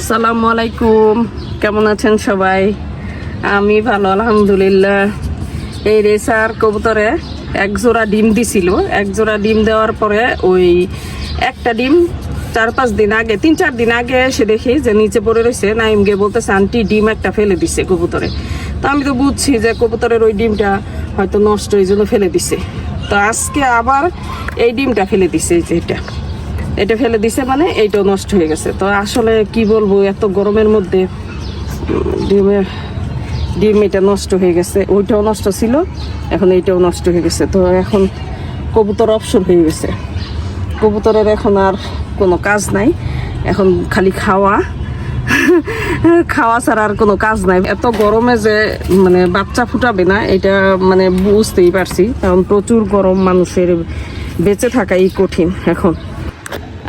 আসসালামু আলাইকুম। কেমন আছেন সবাই? আমি ভালো, আলহামদুলিল্লাহ। এই রেসার কবুতরে এক জোড়া ডিম দিছিল। এক জোড়া ডিম দেওয়ার পরে ওই একটা ডিম চার পাঁচ দিন আগে, তিন চার দিন আগে এসে দেখি যে নিচে পড়ে রয়েছে। নাইম গিয়ে বলতেছে, আন্টি, ডিম একটা ফেলে দিছে কবুতরে। তো আমি তো বুঝছি যে কবুতরের ওই ডিমটা হয়তো নষ্ট এই জন্য ফেলে দিছে। তো আজকে আবার এই ডিমটা ফেলে দিছে, এই যে এটা। এটা ফেলে দিছে মানে এইটাও নষ্ট হয়ে গেছে। তো আসলে কি বলব, এত গরমের মধ্যে ডিমের ডিম এটা নষ্ট হয়ে গেছে। ওইটাও নষ্ট ছিল, এখন এইটাও নষ্ট হয়ে গেছে। তো এখন কবুতর অপশন হয়ে গেছে। কবুতরের এখন আর কোনো কাজ নাই। এখন খালি খাওয়া। খাওয়া ছাড়া আর কোনো কাজ নাই। এত গরমে যে মানে বাচ্চা ফুটাবে না, এটা মানে বুঝতেই পারছি। কারণ প্রচুর গরম মানুষের বেঁচে থাকাই কঠিন এখন।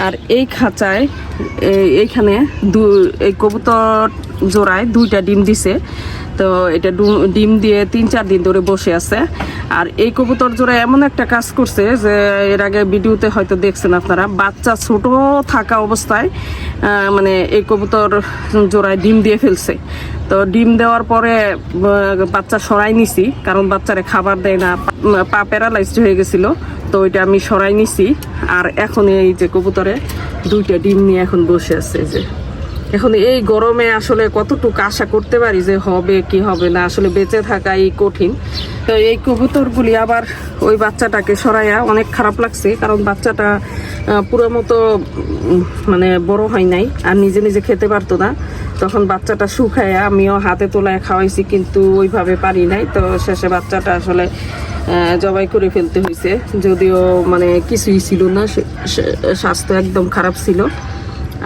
আর এই খাঁচায়, এই- এইখানে দু, এই কবুতর জোড়ায় দুইটা ডিম দিছে। তো এটা ডিম দিয়ে তিন চার দিন ধরে বসে আছে। আর এই কবুতর জোড়া এমন একটা কাজ করছে যে, এর আগে ভিডিওতে হয়তো দেখছেন আপনারা, বাচ্চা ছোট থাকা অবস্থায় মানে এই কবুতর জোড়ায় ডিম দিয়ে ফেলছে। তো ডিম দেওয়ার পরে বাচ্চা সরাই নিছি, কারণ বাচ্চারে খাবার দেয় না পা প্যারালাইজড হয়ে গেছিল। তো ওইটা আমি সরাই নিছি। আর এখন এই যে কবুতরে দুইটা ডিম নিয়ে এখন বসে আছে যে। এখন এই গরমে আসলে কতটুকু আশা করতে পারি যে হবে কি হবে না, আসলে বেঁচে থাকা এই কঠিন। তো এই কবুতরগুলি আবার ওই বাচ্চাটাকে সরাইয়া অনেক খারাপ লাগছে, কারণ বাচ্চাটা পুরো মতো মানে বড় হয় নাই আর নিজে নিজে খেতে পারতো না। তখন বাচ্চাটা শুকায় আমিও হাতে তোলায় খাওয়াইছি, কিন্তু ওইভাবে পারি নাই। তো শেষে বাচ্চাটা আসলে জবাই করে ফেলতে হয়েছে। যদিও মানে কিছুই ছিল না স্বাস্থ্য একদম খারাপ ছিল।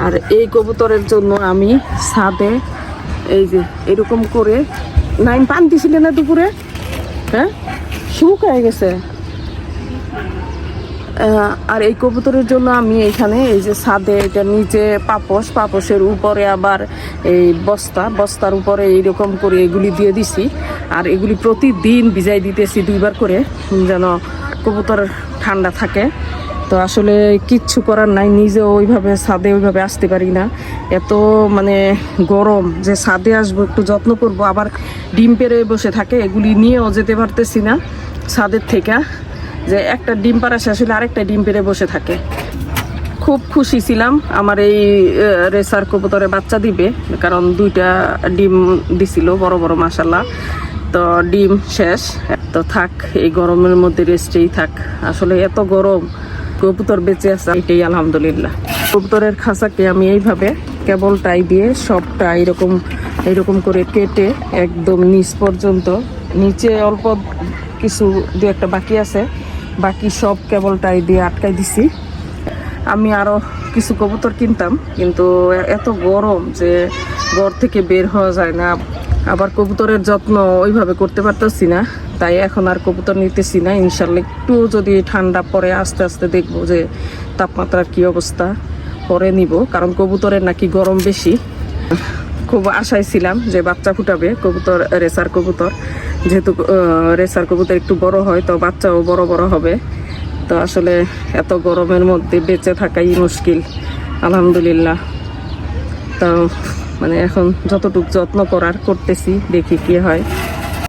আর এই কবুতরের জন্য আমি ছাদে এই যে এরকম করে নাইন পান দিছিলে না দুপুরে? হ্যাঁ? শুকায় গেছে। আর এই কবুতরের জন্য আমি এখানে এই যে ছাদে এটা নিচে পাপস পাপসের উপরে আবার এই বস্তা, বস্তার উপরে এইরকম করে এগুলি দিয়ে দিছি। আর এগুলি প্রতিদিন ভিজাই দিতেছি দুইবার করে যেন কবুতর ঠান্ডা থাকে। তো আসলে কিচ্ছু করার নাই, নিজেও ওইভাবে ছাদে ওইভাবে আসতে পারি না। এত মানে গরম যে ছাদে আসব, একটু যত্ন করব, আবার ডিম পেরে বসে থাকে, এগুলি নিয়েও যেতে পারতেছি না ছাদের থেকে। যে একটা ডিম পাড়া শেষ হলে আরেকটা ডিম পেরে বসে থাকে। খুব খুশি ছিলাম। আমার এই রেসার কবুতরে বাচ্চা দিবে, কারণ দুইটা ডিম দিছিল, বড় বড় মাসাল্লাহ তো ডিম শেষ। তো থাক, এই গরমের মধ্যে রেস্টেই থাক। আসলে এত গরম, কবুতর বেঁচে আছে, এটাই আলহামদুলিল্লাহ। কবুতরের খাঁচাকে আমি এইভাবে কেবল টাই দিয়ে সবটা এরকম এরকম করে কেটে একদম নিচ পর্যন্ত, নিচে অল্প কিছু দু একটা বাকি আছে। বাকি সব কেবল টাই দিয়ে আটকাই দিছি। আমি আরও কিছু কবুতর কিনতাম, কিন্তু এত গরম যে ঘর থেকে বের হওয়া যায় না। আবার কবুতরের যত্ন ওইভাবে করতে পারতেছি না, তাই এখন আর কবুতর নিতেছি না। ইনশাল্লাহ একটু যদি ঠান্ডা পরে আস্তে আস্তে দেখব যে তাপমাত্রার কি অবস্থা, পরে নিব। কারণ কবুতরের নাকি গরম বেশি। খুব আশায় ছিলাম যে বাচ্চা ফুটাবে, কবুতর, রেসার কবুতর। যেহেতু রেসার কবুতর একটু বড় হয়, তো বাচ্চাও বড় বড় হবে। তো আসলে এত গরমের মধ্যে বেঁচে থাকাই মুশকিল, আলহামদুলিল্লাহ। তো মানে এখন যতটুক যত্ন করার করতেছি, দেখি কি হয়।